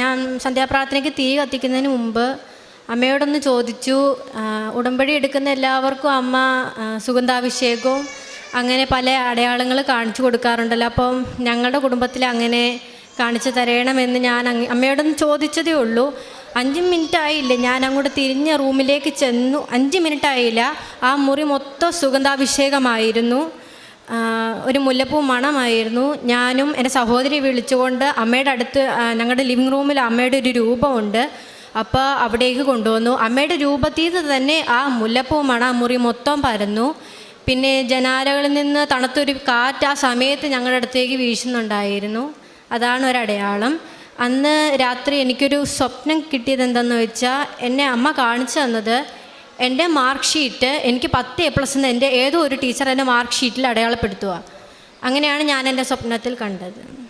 ഞാൻ സന്ധ്യാപ്രാർത്ഥനയ്ക്ക് തീ കത്തിക്കുന്നതിന് മുമ്പ് അമ്മയോടൊന്ന് ചോദിച്ചു ഉടമ്പടി എടുക്കുന്ന എല്ലാവർക്കും അമ്മ സുഗന്ധാഭിഷേകവും അങ്ങനെ പല അടയാളങ്ങൾ കാണിച്ചു കൊടുക്കാറുണ്ടല്ലോ. അപ്പം ഞങ്ങളുടെ കുടുംബത്തിൽ അങ്ങനെ കാണിച്ചു തരണമെന്ന് ഞാൻ അമ്മയോടൊന്ന് ചോദിച്ചതേ ഉള്ളൂ. അഞ്ച് മിനിറ്റ് ആയില്ല ഞാൻ അങ്ങോട്ട് തിരിഞ്ഞ റൂമിലേക്ക് ചെന്നു. അഞ്ച് മിനിറ്റ് ആയില്ല ആ മുറി മൊത്തം സുഗന്ധാഭിഷേകമായിരുന്നു. ഒരു മുല്ലപ്പൂ മണമായിരുന്നു. ഞാനും എന്റെ സഹോദരി വിളിച്ചുകൊണ്ട് അമ്മയുടെ അടുത്ത് ഞങ്ങളുടെ ലിവിങ് റൂമിൽ അമ്മയുടെ ഒരു രൂപമുണ്ട്. അപ്പോൾ അവിടേക്ക് കൊണ്ടുവന്നു. അമ്മയുടെ രൂപത്തിൽ തന്നെ ആ മുല്ലപ്പൂ മണ മുറി മൊത്തം പരന്നു. പിന്നെ ജനാലകളിൽ നിന്ന് തണുത്തൊരു കാറ്റ് ആ സമയത്ത് ഞങ്ങളുടെ അടുത്തേക്ക് വീശുന്നുണ്ടായിരുന്നു. അതാണ് ഒരടയാളം. അന്ന് രാത്രി എനിക്കൊരു സ്വപ്നം കിട്ടിയത് എന്താണെന്ന് വെച്ചാൽ എന്നെ അമ്മ കാണിച്ചു തന്നത് എന്റെ മാർക്ക് ഷീറ്റ് എനിക്ക് പത്ത് എ പ്ലസ് എന്ന് എന്റെ ഏതോ ഒരു ടീച്ചർ എന്റെ മാർക്ക് ഷീറ്റിൽ അടയാളപ്പെടുത്തുക അങ്ങനെയാണ് ഞാൻ എന്റെ സ്വപ്നത്തിൽ കണ്ടത്.